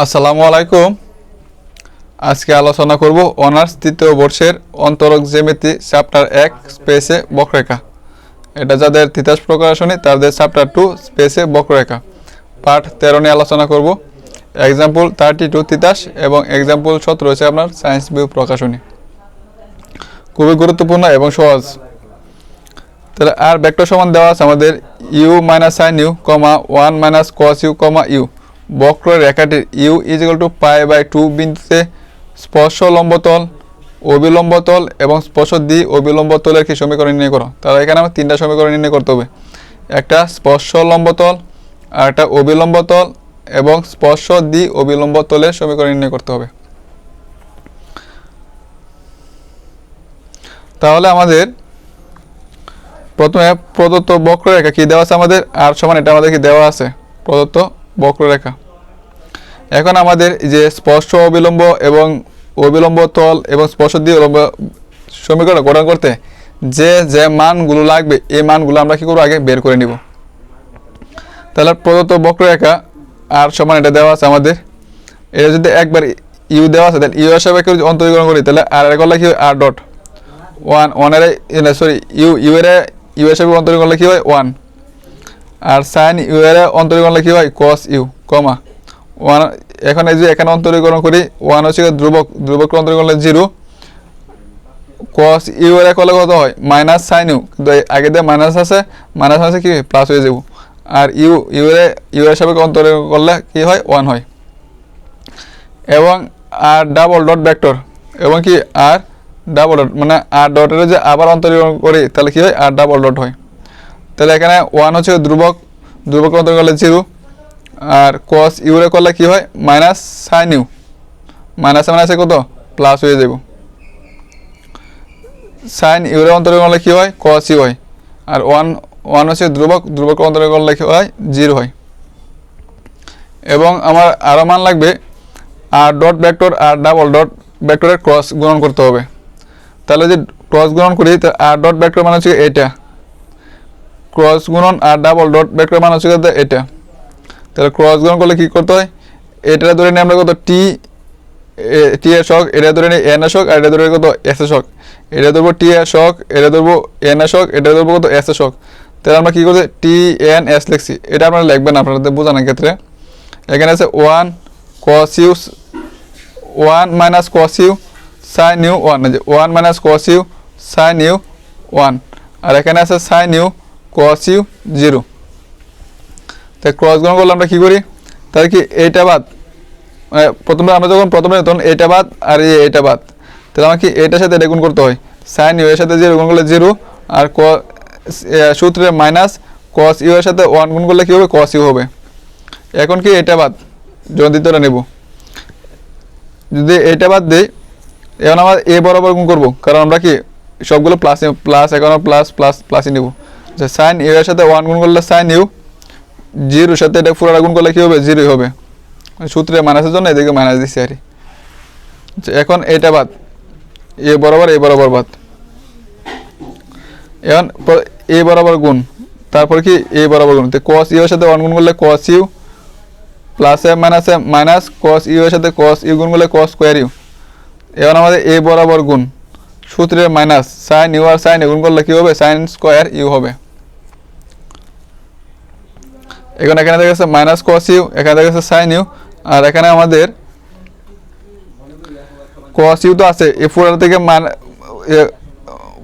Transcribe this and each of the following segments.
আসসালামু আলাইকুম। আজকে আলোচনা করব অনার্স তৃতীয় বর্ষের অন্তরক জ্যামিতি চ্যাপ্টার এক, স্পেসে বক্ররেখা। এটা যাদের তিতাস প্রকাশনী, তাদের চ্যাপ্টার টু, স্পেসে বক্ররেখা। পার্ট তেরো নিয়ে আলোচনা করব। এক্সাম্পল থার্টি টু তিতাস এবং এক্সাম্পল সতেরো হচ্ছে আপনার সায়েন্স ভিউ প্রকাশনী। খুবই গুরুত্বপূর্ণ এবং সহজ। তাহলে আর ভেক্টর সমান দেওয়া আছে আমাদের u minus sine u comma one minus cos u comma u বক্র রেখাটির u is equal to pi by two বিন্দুতে স্পর্শ লম্বতল অবিলম্বতল এবং স্পর্শ দ্বি অবিলম্বতলের কি সমীকরণ নির্ণয় করো। তাহলে এখানে আমার তিনটা সমীকরণ নির্ণয় করতে হবে। একটা স্পর্শ লম্বতল আর একটা অবিলম্বতল এবং স্পর্শ দ্বি অবিলম্বতলের সমীকরণ নির্ণয় করতে হবে। তাহলে আমাদের প্রথমে প্রদত্ত বক্ররেখা কি দেওয়া আছে আমাদের? আর সমান এটা আমাদের কি দেওয়া আছে? প্রদত্ত বক্ররেখা। এখন আমাদের যে স্পর্শ অবিলম্ব এবং অবিলম্ব তল এবং স্পর্শ দিয়ে উলম্ব সমীকরণ গঠন করতে যে যে মানগুলো লাগবে, এই মানগুলো আমরা কী করব? আগে বের করে নিব। তাহলে প্রদত্ত বক্ররেখা আর সমান এটা দেওয়া আছে আমাদের। এটা যদি একবার ইউ দেওয়া আছে, তাহলে ইউ হিসাবে কেউ অন্তরীকরণ করি, তাহলে আর এর করলে কি হয়? R dot. ওয়ান ওয়ানের সরি, ইউ ইউ এর, ইউ হিসাবে অন্তরীকরণ করলে কী হয়? ওয়ান। আর সাইন ইউ এর অন্তরীকরণ করলে কি হয়? কস ইউ, কমা। ওয়ান এখন এই যে এখানে অন্তরীকরণ করি, ওয়ান হচ্ছে ধ্রুবক ধ্রুবক অন্তরীকরণ করলে জিরো। কস ইউ এর করলে কত হয়? মাইনাস সাইন ইউ কিন্তু আগে দিয়ে মাইনাস আছে মাইনাস আছে কি প্লাস হয়ে যাব। আর ইউ ইউ এর ইউ এর সাপেক্ষে অন্তরীকরণ করলে কি হয়? ওয়ান হয়। এবং আর ডাবল ডট ভেক্টর এবং কি? আর ডাবল ডট মানে আর ডটের যে আবার অন্তরীকরণ করি, তাহলে কি হয়? আর ডাবল ডট হয়। তাহলে এখানে ওয়ান হচ্ছে ধ্রুবক ধ্রুবক অন্তরীকরণ করলে জিরো। আর কস ইউরে করলে কি হয়? মাইনাস সাইন ইউ মাইনাসে মাইনাসে কত? প্লাস হয়ে যাব সাইন ইউরে অন্তরীকরণ করলে কি হয়? কস ইউ হয়। আর ওয়ান ওয়ান হচ্ছে ধ্রুবক। ধ্রুবক অন্তরীকরণ করলে কি হয়? জিরো হয়। এবং আমার আরও মান লাগবে। আর ডট ভেক্টর আর ডাবল ডট ভেক্টরের ক্রস গুণন করতে হবে। তাহলে যে ক্রস গুণন করি, তা আর ডট ভেক্টর মানে হচ্ছে এটা ক্রস গুণন আর ডাবল ডট ভেক্টর মানে হচ্ছে এটা তাহলে ক্রস গুণন করলে কি করতে হয়? এটা ধরে নিই আমরা কত? টি টি এর শখ এটা ধরে নিই এন শখ আর এটা ধরে কত? এস এ শখ এটা ধরবো টি এর শখ এটা ধরবো এন এর শখ এটা ধরবো কত? এস এর শখ তাহলে আমরা কী করছি? টি এন এস লিখছি। এটা আপনারা লিখবেন আপনাদের বোঝানোর ক্ষেত্রে। এখানে আছে one cos u one minus cos u sine u one one minus cos u sine u one আর এখানে আছে sine u cos u zero তাই ক্রস গুণ করলে আমরা কী করি? তাহলে কি এইটা বাদ? মানে প্রথমে আমরা যখন প্রথমে তখন এইটা বাদ আর এই এইটা বাদ। তাহলে আমার কি এইটার সাথে এটা গুণ করতে হয়। সাইন ইউ এর সাথে জিরো গুণ করলে জিরো আর ক সূত্রে মাইনাস কস ইউ এর সাথে ওয়ান গুণ করলে কী হবে? কস ইউ হবে। এখন কি এটা বাদ? যখন দ্বিতীয়টা নেব। যদি এটা বাদ দিই, এখন আমরা এ বরাবর গুণ করব। কারণ আমরা কি সবগুলো প্লাস প্লাস এখন প্লাস প্লাস প্লাসই নেব। যে সাইন ইউ এর সাথে ওয়ান গুণ করলে সাইন ইউ জিরোর সাথে এটা পুরোটা গুণ করলে কী হবে? জিরোই হবে। সূত্রে মাইনাসের জন্য এদিকে মাইনাস দিচ্ছি আর আচ্ছা, এখন এটা বাদ। এ বরাবর এ বরাবর বাদ। এখন এ বরাবর গুণ। তারপর কি? এ বরাবর গুণ। কস ইউ এর সাথে ওয়ান গুণ করলে কস ইউ প্লাসে মাইনাসে মাইনাস কস ইউ এর সাথে কস ইউ গুণ করলে কস স্কোয়ার ইউ এখন আমাদের এ বরাবর গুণ। সূত্রের মাইনাস সাইন ইউ আর সাইন গুণ করলে কী হবে? সাইন স্কোয়ার ইউ হবে। এখন এখানে দেখা যাচ্ছে মাইনাস কস ইউ এখানে দেখা যাচ্ছে সাইন ইউ আর এখানে আমাদের কস ইউ তো আছে। এই পুরাটা থেকে মান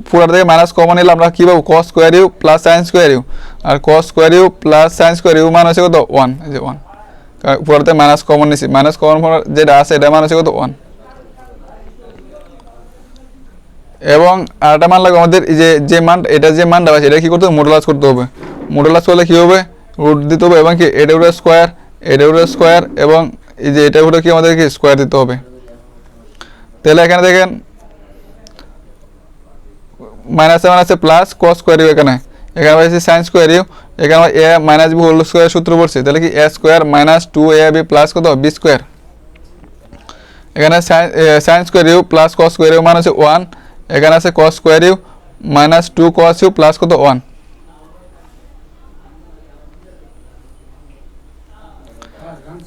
পুরাটা থেকে মাইনাস কমন নিলে আমরা কী পাবো? Cos square u plus sine square u আর cos square u plus sine square u মান হচ্ছে কত? ওয়ান এই যে ওয়ান পুরাতে মাইনাস কমন নিছি। মাইনাস কমন যেটা আছে, এটা মান হচ্ছে কত? ওয়ান এবং আরেকটা মান লাগবে আমাদের যে যে মান এটা যে মানটা আছে, এটা কি করতে হবে? মোডলাস করতে হবে। মোডলাস করলে কী হবে? রুট দিতে হবে এবং কি এটা স্কোয়ার এটা স্কোয়ার এবং এই যে এটা উপরে কি আমাদের কি স্কোয়ার দিতে হবে। তাহলে এখানে দেখেন মাইনাসে মাইনাসে প্লাস কস স্কোয়ার ইউ এখানে। এখানে পাইছি সাইন স্কোয়ার ইউ এখানে a minus b whole square সূত্র পড়ছি। তাহলে কি a square minus two a b plus কত? বি স্কোয়ার এখানে sine square u plus cos square u মান হচ্ছে ওয়ান এখানে আছে cos square u minus two cos u plus কত? ওয়ান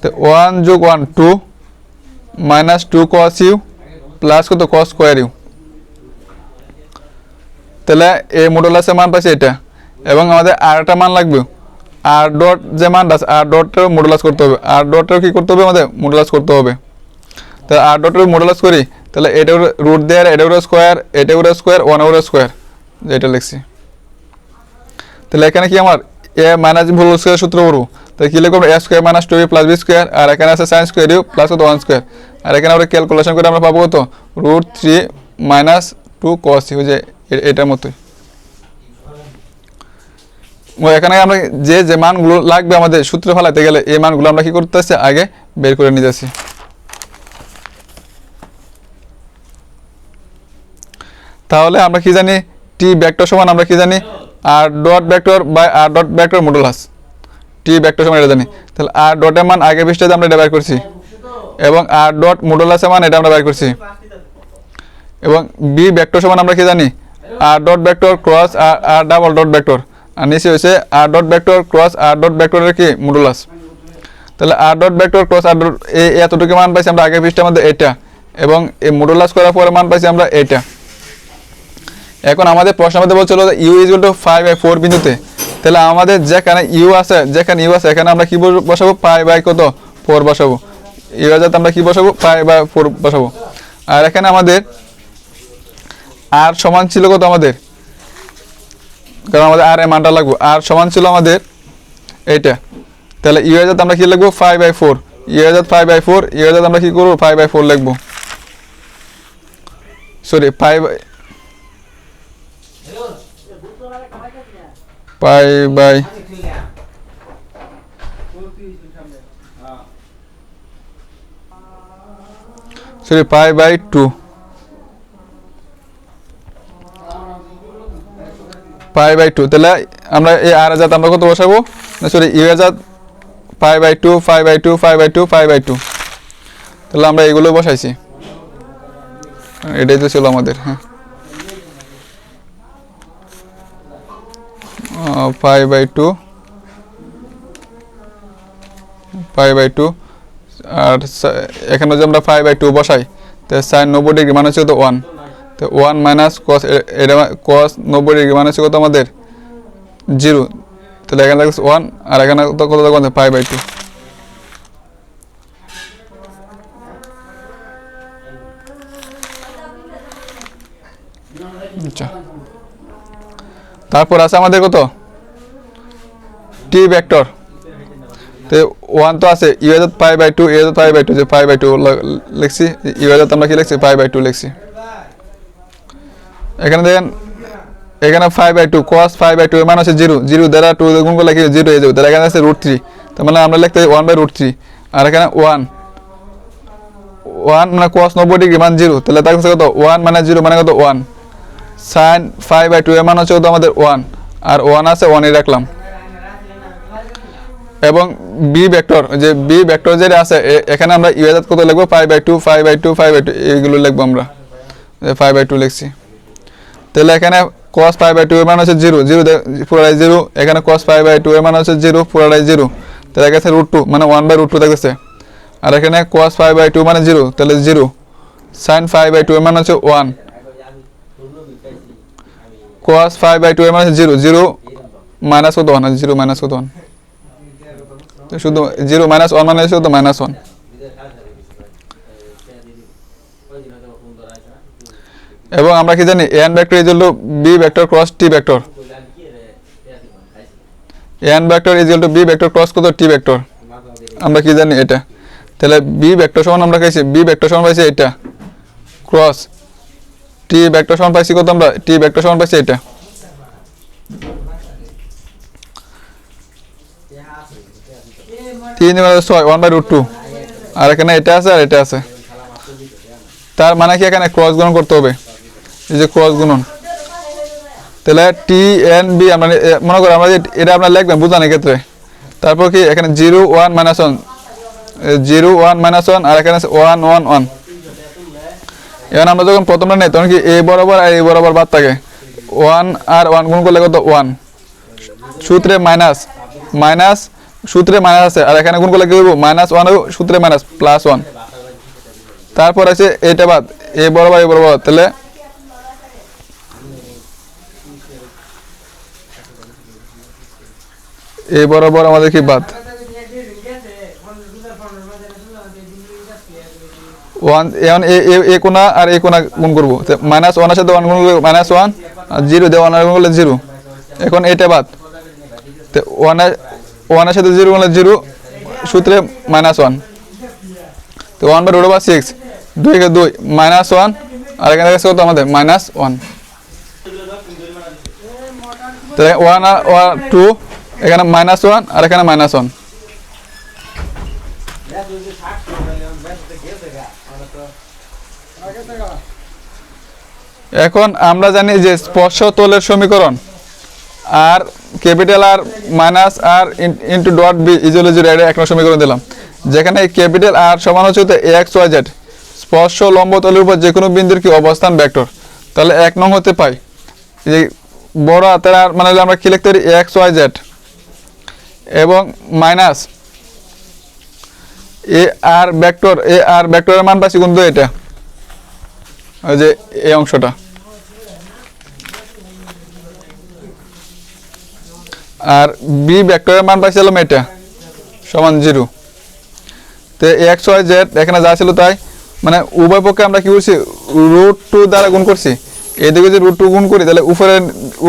তো ওয়ান যোগ one two minus two cos u plus কত? কস স্কোয়ার ইউ তাহলে এই মডুলাসের মান পাইছে এটা। এবং আমাদের আর একটা মান লাগবে। আর ডট যে মানটা আছে, আর ডটটাও মডুলাস করতে হবে। আর ডটটাও কি করতে হবে আমাদের? মডুলাস করতে হবে। তাহলে আর ডটের মডুলাস করি, তাহলে এটা রুট দেয়ার এটা করে স্কোয়ার এটা করে স্কোয়ার ওয়ান ওভার স্কোয়ার যেটা লিখছি। তাহলে এখানে কি আমার? এ মাইনাস ভুল স্কোয়ার সূত্র করব তাহলে কি লিখব? A square minus two b plus b square আর এখানে আছে সাইন স্কোয়ার ইউ প্লাস কত ওয়ান স্কোয়ার আর এখানে আমরা ক্যালকুলেশন করে আমরা পাবো কত? Root three minus two cos u যে এটার মতোই। এখানে আমরা যে যে মানগুলো লাগবে আমাদের সূত্র ফেলাতে গেলে এই মানগুলো আমরা কি আসছি? আগে বের করে যাচ্ছি তাহলে আমরা কি জানি? টি ভেক্টর সমান আমরা কি জানি? R dot vector by r dot vector modulus t vector সমান এটা জানি। তাহলে আর ডটের মান আগে পৃষ্ঠাতে আমরা এটা বের করছি। এবং আর ডট মডুলাসের মান এটা আমরা বের করছি। এবং বি ভেক্টর সমান আমরা কি জানি? R dot vector cross r r double dot vector আর নিচে হয়েছে r dot vector cross r dot ভেক্টরের কি? মডুলাস তাহলে r dot vector cross r dot এই এতটুকু মান পাইছি আমরা আগের পৃষ্ঠার মধ্যে এটা। এবং এই মডুলাস করার পরে মান পাইছি আমরা এটা। এখন আমাদের প্রশ্নের মধ্যে বলছিল u is to five by four বিন্দুতে। তাহলে আমাদের যেখানে ইউ আছে, যেখানে ইউ আছে, এখানে আমরা কি বস- বসাবো? পাই বাই কত? ফোর বসাবো। ইউ যাতে আমরা কি বসাবো? পাই বাই ফোর বসাবো। আর এখানে আমাদের আর সমান ছিল কত আমাদের? কারণ আমাদের আর এর মানটা লাগবে। আর সমান ছিল আমাদের এইটা। তাহলে ইউ যাতে আমরা কি লিখব? Five by four. ইউ যাতে ফাইভ বাই ফোর, ইউ যাতে আমরা কি করব? ফাইভ বাই ফোর লিখব। Sorry five pi by sorry pi by two pi by two তাহলে আমরা এই আর হাজার আমরা কত বসাবো? না সরি ইউ হাজার five by two five by two five by two five by two তাহলে আমরা এগুলো বসাইছি। এটাই তো ছিল আমাদের হ্যাঁ। Five by two five by two আর সা- এখানে যদি আমরা ফাইভ বাই টু বসাই, তো সাইন নব্বই ডিগ্রি মানে হচ্ছে তো ওয়ান তো ওয়ান মাইনাস কস এটা কস নব্বই ডিগ্রি মানে হচ্ছে কত আমাদের? জিরো তাহলে এখানে লাগছে ওয়ান আর এখানে কত থাকবে ফাইভ বাই টু তারপর আছে আমাদের কত? টি ভেক্টর তো ওয়ান তো আছে ইউ হাজার ফাইভ বাই টু ইউ হাজার ফাইভ বাই টু যে ফাইভ বাই টু লিখছি ইউ হাজার আমরা কি লিখছি? ফাইভ বাই টু লিখছি। এখানে দেখেন, এখানে five by two cos five by two এর মান হচ্ছে জিরো জিরো দ্বারা টু গুণ করলে কি জিরো হয়ে যাবে? তাহলে এখানে আছে রুট থ্রি তার মানে আমরা লিখতে ওয়ান বাই রুট থ্রি আর এখানে ওয়ান ওয়ান মানে কস নব্বই ডিগ্রি মান জিরো তাহলে তার কাছে কত? ওয়ান মানে জিরো মানে কত? One sine five by two এর মান হচ্ছে আমাদের ওয়ান আর ওয়ান আছে ওয়ানই রাখলাম। এবং বি ভেক্টর যে বি ভেক্টর যেটা আছে এখানে আমরা ইউএজাত কত লিখব? Five by two five by two five by two এইগুলো লিখব আমরা। ফাইভ বাই টু লিখছি। তাহলে এখানে cos ফাইভ বাই টু এর মান হচ্ছে জিরো জিরো পুরাটাই জিরো এখানে cos ফাইভ বাই টু এর মান হচ্ছে জিরো পুরাটাই জিরো তাহলে এখানে রুট টু মানে ওয়ান বাই রুট টু থাকতেছে। আর এখানে cos ফাইভ বাই টু মানে জিরো তাহলে zero sine five by two এর মান হচ্ছে one cos five by two এর মান জিরো জিরো মাইনাস কত ওয়ান জিরো মাইনাস কত ওয়ান শুধু জিরো মাইনাস ওয়ান মানে শুধু মাইনাস ওয়ান এবং আমরা কি জানি? N vector is to b vector cross t vector n vector is to b vector cross কত টি ভেক্টর আমরা কি জানি এটা? তাহলে বি ভেক্টর সমান আমরা খাইছি বি ভেক্টর সমান পাইছি এটা ক্রস টি ভেক্টর সমান পাইছি কত আমরা? টি ভেক্টর সমান পাইছি এটা তিন মানে ছয় ওয়ান বাই রুট টু আর এখানে এটা আছে আর এটা আছে। তার মানে কি এখানে ক্রস গুণন করতে হবে? এই যে ক্রস গুণন। তাহলে টি এন বি এ, মনে করো আমরা এটা আপনার লিখবেন বুঝানোর ক্ষেত্রে। তারপর কি এখানে zero one minus one zero one minus one আর এখানে ওয়ান ওয়ান ওয়ান এখন আমরা যখন প্রথমটা নেই, তখন কি এ বরাবর আর এ বরাবর বাদ থাকে? ওয়ান আর ওয়ান গুণ করলে কত? ওয়ান। সূত্রে মাইনাস মাইনাস, সূত্রে মাইনাস আছে। আর এখানে গুণ করলে কি হইব? মাইনাস ওয়ান হইব, সূত্রে মাইনাস, প্লাস ওয়ান। তারপর আছে এটা বাদ। এ বরাবর এ বরাবর তাহলে এ বরাবর আমাদের কি বাদ? ওয়ান, এখন এ কোনা আর এ কোনা গুণ করব। মাইনাস ওয়ানের সাথে ওয়ান গুণ করলে মাইনাস ওয়ান আর জিরো দিয়ে ওয়ান গুণ করলে জিরো এখন এটা বাদ। তো ওয়ানের ওয়ানের সাথে জিরো গুণলে জিরো সূত্রে মাইনাস ওয়ান তো one by root over six দুই দুই মাইনাস ওয়ান আর এখানে কত আমাদের? মাইনাস ওয়ান তো ওয়ান আর ওয়ান টু এখানে মাইনাস ওয়ান আর এখানে মাইনাস ওয়ান এখন আমরা জানি যে স্পর্শ তলের সমীকরণ আর capital R minus r into dot b equal zero এক নম্বর সমীকরণ দিলাম। যেখানে ক্যাপিটাল আর সমান হচ্ছে এক্স ওয়াই জেড স্পর্শ লম্ব তলের উপর যে কোনো বিন্দুর কি অবস্থান ভেক্টর তাহলে এক নং হতে পাই। এই বড় হাতের আর মানে আমরা কি লিখতে পারি? এক্স ওয়াই জেড এবং মাইনাস এ আর ভেক্টর এ আর ভেক্টরের মান পাচ্ছি কিন্তু এটা। ওই যে, এই অংশটা। আর বি ভেক্টরের মান পাইছিলাম এটা, সমান জিরো তো এক্স ওয়াই জেড এখানে যা ছিল তাই। মানে উভয় পক্ষে আমরা কি করছি? রুট টু দ্বারা গুণ করছি। এদিকে যদি রুট টু গুণ করি, তাহলে উপরে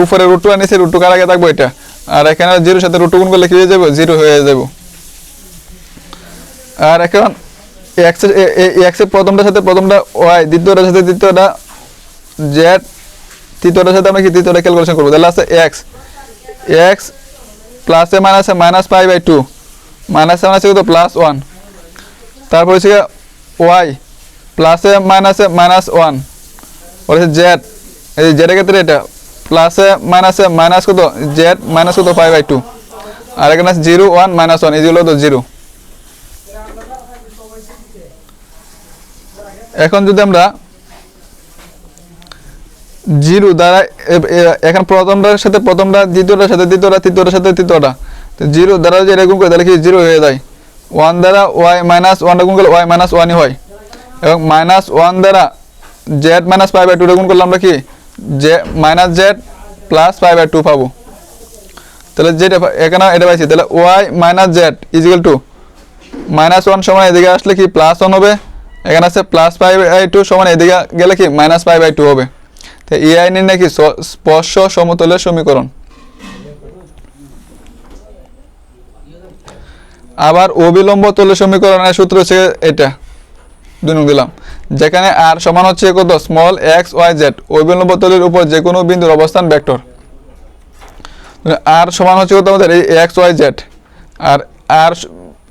উপরে রুট টু আর নিচে রুট টু কার আগে থাকব এটা। আর এখানে জিরোর সাথে রুট টু গুণ করলে কি হয়ে যাবে? জিরো হয়ে যাবে। আর এখন এক্সের প্রথমটার সাথে প্রথমটা ওয়াই দ্বিতীয়টার সাথে দ্বিতীয়টা জেড তৃতীয়টার সাথে আমরা কি তৃতীয়টা ক্যালকুলেশন করব? তাহলে আছে এক্স এক্স প্লাসে মাইনাসে মাইনাস ফাইভ বাই টু মাইনাসে মাইনাসে কত? প্লাস ওয়ান তারপর হচ্ছে ওয়াই প্লাসে মাইনাসে মাইনাস ওয়ান ওর হচ্ছে জেড এই জেডের ক্ষেত্রে এটা প্লাসে মাইনাসে মাইনাস কত? জেড মাইনাস কত? ফাইভ বাই টু আর এখানে আছে জিরো ওয়ান মাইনাস ওয়ান এই তো জিরো এখন যদি আমরা জিরো, দ্বারা এখন প্রথমটার সাথে প্রথমটা, দ্বিতীয়টার সাথে দ্বিতীয়টা, তৃতীয়টার সাথে তৃতীয়টা। তো জিরো দ্বারা যে এরকম করে, তাহলে কি জিরো হয়ে যায়? ওয়ান দ্বারা ওয়াই মাইনাস ওয়ান গুণ করলে ওয়াই মাইনাস ওয়ানই হয়। এবং মাইনাস ওয়ান দ্বারা z minus five by two গুণ করলে আমরা কি? Z, minus z plus five by two পাবো। তাহলে যেটা এখানে এটা পাইছি। তাহলে y minus z is equal two minus one সমান এদিকে আসলে কি? প্লাস ওয়ান হবে। এখানে আছে প্লাস ফাইভ বাই টু সমান এদিকে গেলে কি? মাইনাস ফাইভ বাই টু হবে। এই আইনের নাকি স্পর্শ সমতলের সমীকরণ। আবার অবিলম্ব তলের সমীকরণের সূত্র হচ্ছে এটা। দিলাম। যেখানে আর সমান হচ্ছে কত? স্মল এক্স ওয়াই জেড অবিলম্ব তলের উপর যে কোনো বিন্দুর অবস্থান ভেক্টর। আর সমান হচ্ছে কত আমাদের? এই এক্স ওয়াই জেড আর আর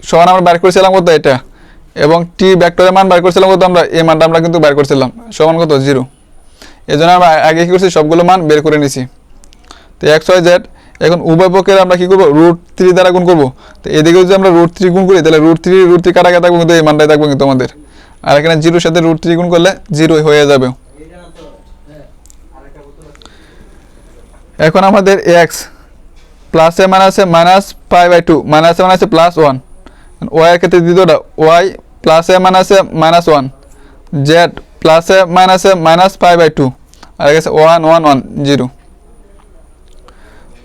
সমান আমরা বার করেছিলাম কত? এটা। এবং টি ভেক্টরের মান বার করেছিলাম কত আমরা? এই মানটা আমরা কিন্তু বার করেছিলাম। সমান কত? জিরো এই জন্য আমরা আগে কী করছি? সবগুলো মান বের করে নিছি। তো এক্স ওয়াই জেড এখন উভয় পক্ষের আমরা কী করব? রুট থ্রি দ্বারা গুণ করব। তো এদিকে যদি আমরা রুট থ্রি গুণ করি, তাহলে রুট থ্রি রুট থ্রি কাটাকে থাকব, কিন্তু এই মানটাই থাকব কিন্তু আমাদের। আর এখানে জিরোর সাথে রুট থ্রি গুণ করলে জিরো হয়ে যাবে। এখন আমাদের এক্স প্লাসে মাইনাসে মাইনাস ফাইভ বাই টু মাইনাসে মাইনাসে প্লাস ওয়ান ওয়াই ক্ষেত্রে দ্বিতীয়টা ওয়াই প্লাসে মাইনাসে মাইনাস ওয়ান জেড প্লাসে মাইনাসে মাইনাস ফাইভ বাই টু আর গেছে ওয়ান ওয়ান ওয়ান জিরো।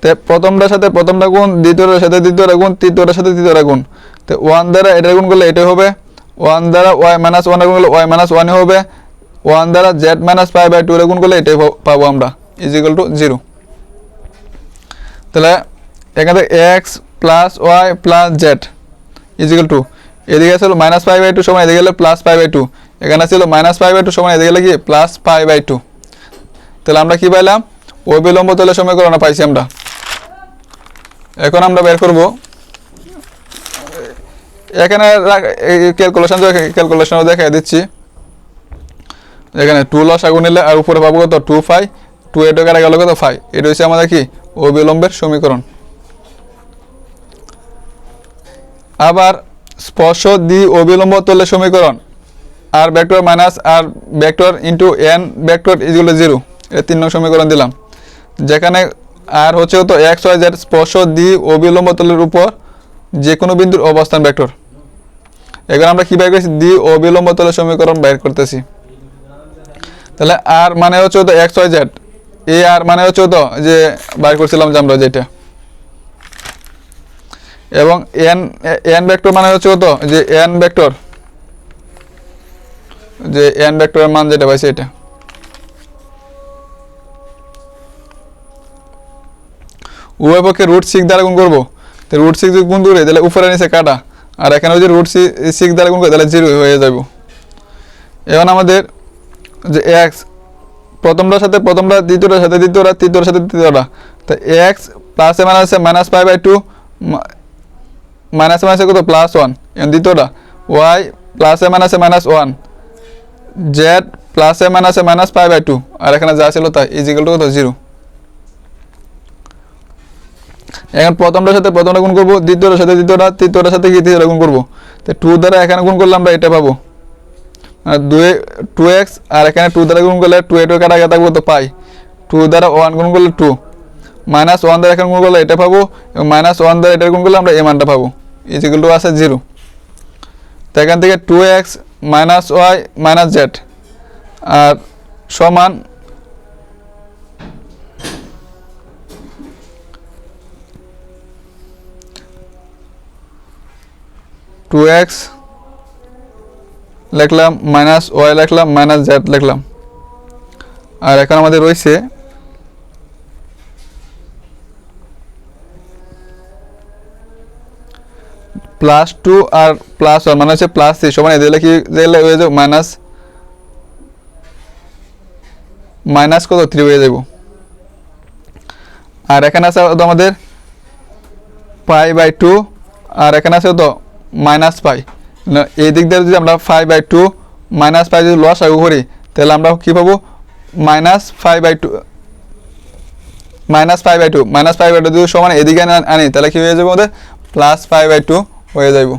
তো প্রথমটার সাথে প্রথমটা গুণ, দ্বিতীয়টার সাথে দ্বিতীয়টা গুণ, তৃতীয়টার সাথে তৃতীয়টা গুণ। তো ওয়ান দ্বারা এটা গুণ করলে এটাই হবে। ওয়ান দ্বারা ওয়াই মাইনাস ওয়ান গুণ করলে ওয়াই মাইনাস ওয়ানই হবে। ওয়ান দ্বারা Z minus five by two গুণ করলে এটাই পাবো আমরা। ইজিক্যাল টু জিরো তাহলে এখানে X plus Y plus Z is equal two এদিকে ছিল মাইনাস ফাইভ বাই টু সমান এদিকে গেলে প্লাস ফাইভ বাই টু এখানে ছিল মাইনাস ফাইভ বাই টু সমান এদিকে গেলে কি? প্লাস ফাইভ বাই টু তাহলে আমরা কি পাইলাম? অবিলম্ব তলে সমীকরণ পাইছি আমরা। এখন আমরা বের করব। এখানে ক্যালকুলেশন ক্যালকুলেশন দেখা দিচ্ছি। এখানে টু লস আগুন নিলে আর উপরে পাবো কত? টু ফাইভ টু এটো কাটা গেল কত? ফাইভ এটা হচ্ছে আমাদের কি? অবিলম্বের সমীকরণ। আবার স্পর্শ দ্বি অবিলম্ব তলের সমীকরণ। R vector minus R vector into N vector ইজগুলো zero এটা তিন নং সমীকরণ দিলাম। যেখানে আর হচ্ছে তো এক্স ওয়াই জেড স্পর্শ দ্বি অবিলম্ব তলের উপর যে কোনো বিন্দুর অবস্থান ভেক্টর। এখন আমরা কি বের করছি? দ্বি অবিলম্ব তলের সমীকরণ বের করতেছি। তাহলে আর মানে হচ্ছে তো এক্স ওয়াই জেড এ আর মানে হচ্ছে তো যে বাইর করছিলাম যে আমরা যেটা। এবং এন এন ভেক্টর মানে হচ্ছে তো যে এন ভেক্টর। যে এন ভেক্টরের মান যেটা পাইছে এটা। উভয় পক্ষে রুট সিক্স দ্বারা গুণ করব। তো রুট সিক্স গুণ করে, তাহলে উপরে নিচে কাটা। আর এখানে যদি রুট সিক্স দ্বারা গুণ করে, তাহলে জিরো হয়ে যাব এখন আমাদের যে এক্স প্রথমটার সাথে প্রথমটা, দ্বিতীয়টার সাথে দ্বিতীয়টা, তৃতীয়টার সাথে তৃতীয়টা। তো এক্স প্লাসে মাইনাসে মাইনাস ফাইভ বাই টু মাইনাসে মাইনাসে কত? প্লাস ওয়ান এবং দ্বিতীয়টা ওয়াই প্লাসে মাইনাসে মাইনাস ওয়ান জেড প্লাসে মাইনাসে মাইনাস ফাইভ বাই টু আর এখানে যা ছিল তাই ইজিক্যাল টু কত? জিরো এখন প্রথমটার সাথে প্রথমটা গুণ করব, দ্বিতীয়টার সাথে দ্বিতীয়টা, তৃতীয়টার সাথে কি তৃতীয়টা গুণ করব? তো টু দ্বারা এখানে গুণ করলে আমরা এটা পাবো। দুই টু এক্স আর এখানে টু দ্বারা গুণ করলে টু এ টু কাটা থাকব তো পাই। টু দ্বারা ওয়ান গুণ করলে টু মাইনাস ওয়ান দ্বারা এখানে গুণ করলে এটা পাবো, এবং মাইনাস ওয়ান দ্বারা এটা গুণ করলে আমরা এই মানটা পাবো। ইজিক্যাল টু আছে জিরো তো এখান থেকে two X minus Y minus Z আর সমান টু এক্স লিখলাম মাইনাস ওয়াই লিখলাম মাইনাস জেড লিখলাম। আর এখন আমাদের রয়েছে প্লাস টু আর প্লাস ওয়ান মানে হচ্ছে প্লাস থ্রি সমান এদের কি দিলে হয়ে যাবে মাইনাস মাইনাস কত? থ্রি হয়ে যাব। আর এখানে আছে আমাদের? পাই বাই টু আর এখানে আছে তো মাইনাস পাই। এই দিক দিয়ে যদি আমরা five by two minus five যদি লস আগু করি তাহলে আমরা কী পাবো? Minus five by two minus five by two minus five by two যদি সমান এদিকে আনি- আনি, তাহলে কী হয়ে যাবে আমাদের? প্লাস ফাইভ বাই টু হয়ে যাইব।